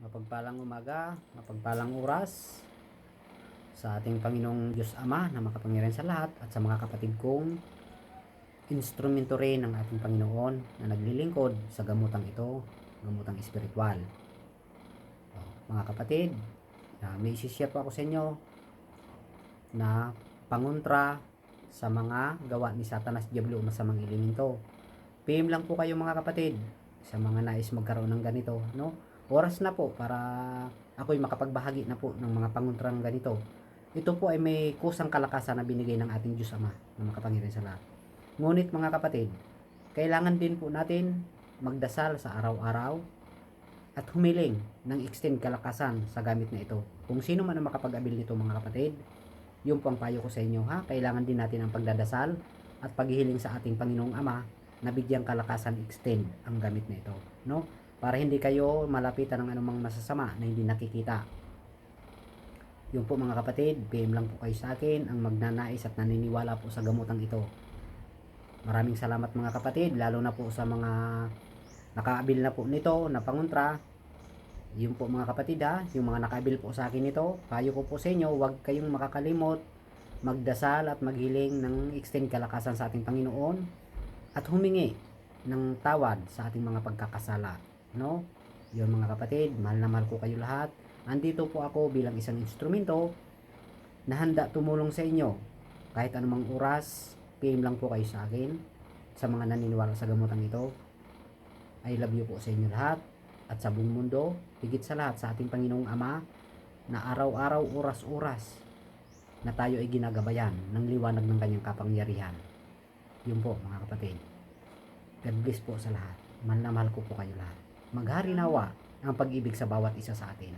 Mapagpalang umaga, mapagpalang oras sa ating Panginoong Diyos Ama na makapangyarihan sa lahat at sa mga kapatid kong instrumento rin ng ating Panginoon na naglilingkod sa gamutang ito, gamutang espiritual. Oh, Mga kapatid, na may isishare po ako sa inyo na pangontra sa mga gawa ni Satanas Diablo o masamang elemento. PM lang po kayo mga kapatid sa mga nais magkaroon ng ganito, no? Oras na po para ako'y makapagbahagi na po ng mga pangontrang ganito. Ito po ay may kusang kalakasan na binigay ng ating Diyos Ama na makapangyarihan sa lahat. Ngunit mga kapatid, kailangan din po natin magdasal sa araw-araw at humiling ng extend kalakasan sa gamit na ito. Kung sino man ang makapag-abil nito mga kapatid, yun po ang payo ko sa inyo ha. Kailangan din natin ang pagdadasal at paghihiling sa ating Panginoong Ama na bigyang kalakasan extend ang gamit na ito. No? Para hindi kayo malapitan ng anumang masasama na hindi nakikita. Yun po mga kapatid, PM lang po kayo sa akin ang magnanais at naniniwala po sa gamutang ito. Maraming salamat mga kapatid, lalo na po sa mga nakaabil na po nito na pangontra. Yun po mga kapatid ha, yung mga nakaabil po sa akin nito, payo ko po sa inyo, huwag kayong makakalimot magdasal at maghiling ng extend kalakasan sa ating Panginoon at humingi ng tawad sa ating mga pagkakasala. No? Yun mga kapatid, mahal na mahal ko kayo lahat. Andito po ako bilang isang instrumento na handa tumulong sa inyo. Kahit anumang oras, PM lang po kayo sa akin sa mga naniniwala sa gamotang ito. I love you po sa inyo lahat at sa buong mundo, higit sa lahat sa ating Panginoong Ama na araw-araw, oras-oras na tayo ay ginagabayan ng liwanag ng kanyang kapangyarihan. Yun po mga kapatid. God bless po sa lahat. Mahal na mahal ko po kayo lahat. Maghari nawa ang pag-ibig sa bawat isa sa atin.